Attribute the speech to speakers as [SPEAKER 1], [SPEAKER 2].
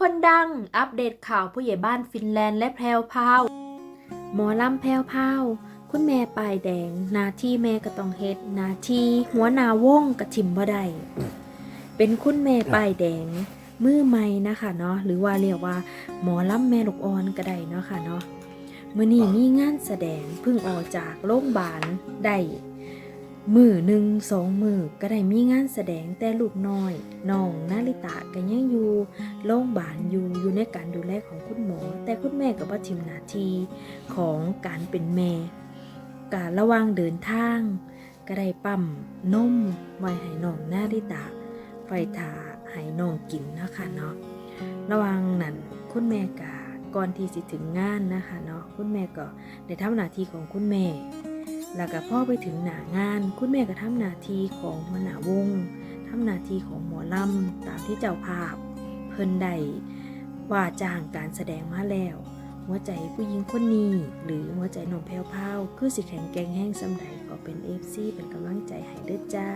[SPEAKER 1] คนดัง อัปเดตข่าวผู้ใหญ่บ้านฟินแลนด์และแพรวพาวหมอลำแพรวพาวคุณแม่ปลายแดง นาที่แม่ก็ต้องเฮ็ดนาที่หัวนาวงกระถิ่มบ่ได้เป็นคุณแม่ปลายแดง มือใหม่นะคะเนาะหรือว่าเรียกว่าหมอลำแม่ลูกอ่อนก็ได้เนาะค่ะเนาะมื่อนี้มีงานแสดงเพิ่งออกจากโรงพยาบาลได้ มือหนึ่งสองมือก็ได้มีงานแสดงแต่ลูกน้อยน้องนาริตะก็ยังอยู่โรงพยาบาลอยู่อยู่ในการดูแลของคุณหมอ แต่คุณแม่ก็บ่ทิมนาทีของการเป็นแม่การระว่างเดินทาง ก็ได้ปั๊มนมไว้ให้น้องนาริตะไฟทาให้น้องกินนะคะเนาะระว่างนั้นคุณแม่กาก่อนที่สิถึงงานนะคะเนาะคุณแม่ก็ได้ทำหน้าที่ของคุณแม่ แล้วก็พ่อไปถึงหน้างาน คุณแม่ก็ทำหน้าที่ของหัวหน้าวงทำหน้าที่ของหมอลำตามที่เจ้าภาพ เพิ่นได้ว่าจ้างการแสดงมาแล้ว หัวใจผู้หญิงคนนี้ หรือหัวใจหนุ่มแพ้วพราวคือสิแข็งแกร่งแห้งสำใดก็เป็นเอฟซีเป็นกำลังใจให้เด้อจ้า